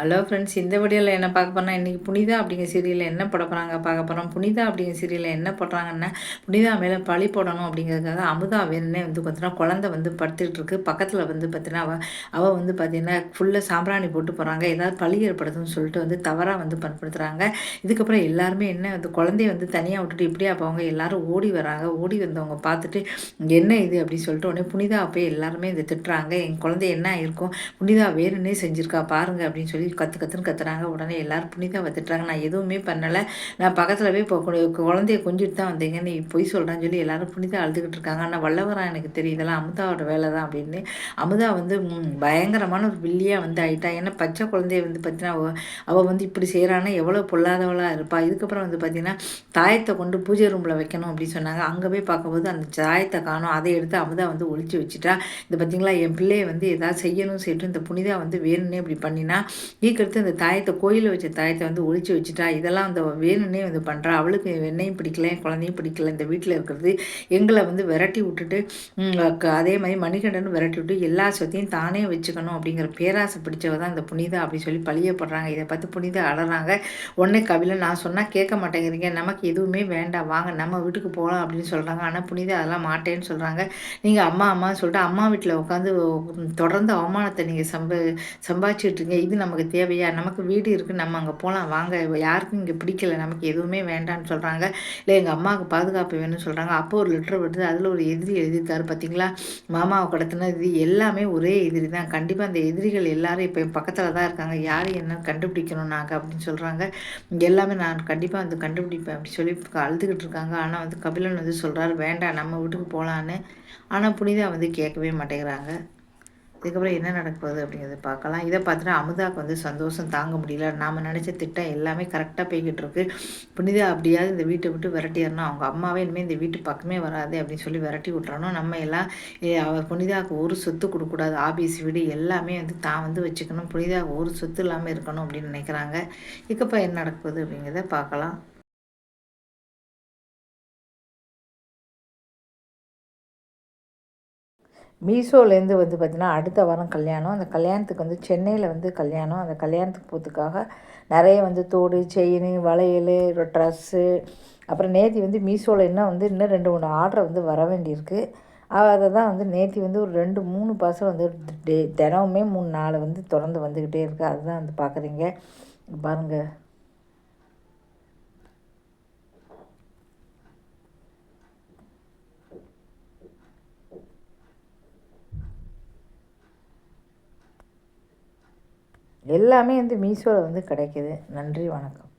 Hello friends இந்த வீடியோவில் என்ன பார்க்க போனால் இன்றைக்கி புனிதா அப்படிங்கிற சீரியலில் என்ன போட போகிறாங்க பார்க்க போகிறோம் புனிதா அப்படிங்கிற சீரியலில் என்ன போடுறாங்கன்னா புனிதா மேலே பழி போடணும் அப்படிங்கிறதுக்காக அமுதா வேணுன்னே வந்து பார்த்தீங்கன்னா குழந்த வந்து படுத்துக்கிட்டு இருக்கு. பக்கத்தில் வந்து பார்த்தீங்கன்னா அவள் அவள் வந்து பார்த்தீங்கன்னா ஃபுல்லாக சாம்பிராணி போட்டு போகிறாங்க ஏதாவது பழி ஏற்படுதுன்னு சொல்லிட்டு வந்து தவறாக வந்து பயன்படுத்துகிறாங்க இதுக்கப்புறம் எல்லாருமே என்ன வந்து குழந்தைய வந்து தனியாக விட்டுட்டு இப்படியா அவங்க எல்லோரும் ஓடி வராங்க. ஓடி வந்தவங்க பார்த்துட்டு என்ன இது? அப்படின்னு சொல்லிட்டு உடனே புனிதா போய் எல்லாருமே இதை திட்டுறாங்க. என் குழந்தை என்ன இருக்கும் புனிதா வேணுன்னே செஞ்சுருக்கா பாருங்க அப்படின்னு சொல்லி கற்று கற்றுன்னு கத்துறாங்க. உடனே எல்லோரும் புனிதா வந்துட்டுறாங்க நான் எதுவுமே பண்ணலை. நான் பக்கத்தில் போய் இப்போ குழந்தைய கொஞ்சிட்டு தான் வந்தீங்க. நீ பொய் சொல்கிறான்னு சொல்லி எல்லோரும் புனிதா அழுதுகிட்டு இருக்காங்க. ஆனால் வல்லவரா எனக்கு தெரியுதெல்லாம் அமுதாவோட வேலை தான் அப்படின்னு. அமுதா வந்து பயங்கரமான ஒரு வில்லியாக வந்து ஆயிட்டா. ஏன்னா பச்சை குழந்தைய வந்து பார்த்தீங்கன்னா அவள் வந்து இப்படி செய்கிறான்னா எவ்வளோ பொல்லாதவளாக இருப்பாள் இதுக்கப்புறம் வந்து பார்த்தீங்கன்னா தாயத்தை கொண்டு பூஜை ரூமில் வைக்கணும் அப்படின்னு சொன்னாங்க. அங்கே போய் பார்க்கும்போது அந்த தாயத்தை காணும். அதை எடுத்து அமுதா வந்து ஒழிச்சு வச்சுட்டா. இந்த பார்த்தீங்களா என் பிள்ளையை வந்து எதாவது செய்யணும் சொல்லிட்டு இந்த புனிதா வந்து வேணும்னே இப்படி பண்ணினா ஈக்கடுத்து அந்த தாயத்தை கோயிலில் வச்ச தாயத்தை வந்து ஒழிச்சு வச்சுட்டா இதெல்லாம் அந்த வேணுன்னே வந்து பண்ணுறா அவளுக்கு என்னையும் பிடிக்கல என் குழந்தையும் பிடிக்கல இந்த வீட்டில் இருக்கிறது. எங்களை வந்து விரட்டி விட்டுட்டு அதே மாதிரி மணிகண்டன் விரட்டி விட்டு எல்லா சொத்தையும் தானே வச்சுக்கணும் அப்படிங்கிற பேராசை பிடிச்சவ தான் இந்த புனிதா அப்படி சொல்லி பழியப்படுறாங்க. இதை பார்த்து புனிதா அழறாங்க உடனே கவில நான் சொன்னால் கேட்க மாட்டேங்கிறீங்க. நமக்கு எதுவுமே வேண்டாம். வாங்க நம்ம வீட்டுக்கு போகலாம் அப்படின்னு சொல்கிறாங்க ஆனால் புனிதா அதெல்லாம் மாட்டேன்னு சொல்கிறாங்க நீங்கள் அம்மா அம்மான்னு சொல்லிட்டு அம்மா வீட்டில் உட்காந்து தொடர்ந்து அவமானத்தை நீங்கள் சம்ப சம்பாதிச்சுட்டு இருக்கீங்க. இது நமக்கு தேவையா? நமக்கு வீடு இருக்குது நம்ம அங்கே போகலாம் வாங்க யாருக்கும் இங்கே பிடிக்கல நமக்கு எதுவுமே வேண்டான்னு சொல்கிறாங்க இல்லை எங்கள் அம்மாவுக்கு பாதுகாப்பு வேணும்னு சொல்கிறாங்க அப்போ ஒரு லெட்டர் வருது அதில் ஒரு எதிரி எழுதியிருக்காரு பார்த்தீங்களா மாமாவை கடத்தின இது எல்லாமே ஒரே எதிரி தான். கண்டிப்பாக அந்த எதிரிகள் எல்லாரும் இப்போ பக்கத்தில் தான் இருக்காங்க. யார் என்ன கண்டுபிடிக்கணும் நாங்கள் அப்படின்னு சொல்கிறாங்க எல்லாமே நான் கண்டிப்பாக வந்து கண்டுபிடிப்பேன் அப்படி சொல்லி அழுதுகிட்டு இருக்காங்க. ஆனால் வந்து கபிலன் வந்து சொல்கிறாரு வேண்டாம் நம்ம வீட்டுக்கு போகலான்னு ஆனால் புனிதா வந்து கேட்கவே மாட்டேங்கிறாங்க. இதுக்கப்புறம் என்ன நடக்குது அப்படிங்கிறத பார்க்கலாம். இதை பார்த்துட்டு அமுதாவுக்கு வந்து சந்தோஷம் தாங்க முடியல. நாம் நினச்ச திட்டம் எல்லாமே கரெக்டாக போய்கிட்டு இருக்கு. புனிதா அப்படியாவது இந்த வீட்டை விட்டு விரட்டிடணும். அவங்க அம்மாவே இனிமேல் இந்த வீட்டு பக்கமே வராது அப்படின்னு சொல்லி விரட்டி விட்றணும் நம்ம எல்லாம் அவர் புனிதாவுக்கு ஒரு சொத்து கொடுக்கக்கூடாது. ஆபீஸ் வீடு எல்லாமே வந்து தான் வந்து வச்சுக்கணும். புனிதாவுக்கு ஒரு சொத்து இல்லாமல் இருக்கணும் அப்படின்னு நினைக்கிறாங்க. இதுக்கப்புறம் என்ன நடக்குது அப்படிங்கிறத பார்க்கலாம். மீஷோலேருந்து வந்து பார்த்திங்கன்னா அடுத்த வாரம் கல்யாணம். அந்த கல்யாணத்துக்கு வந்து சென்னையில் வந்து கல்யாணம். அந்த கல்யாணத்துக்கு போகிறதுக்காக நிறைய வந்து தோடு செயின் வளையல் ட்ரெஸ்ஸு. அப்புறம் நேத்தி வந்து மீஷோவில் இன்னும் வந்து இன்னும் ரெண்டு மூணு ஆர்டர் வந்து வர வேண்டியிருக்கு. அதை தான் வந்து நேத்தி வந்து ஒரு ரெண்டு மூணு பாசம் வந்து டே தினமுமே மூணு நாலு வந்து தொடர்ந்து வந்துக்கிட்டே இருக்குது அதுதான் வந்து பார்க்குறீங்க. பாருங்கள் எல்லாமே வந்து மீஷோவில் வந்து கிடைக்கிது. நன்றி வணக்கம்.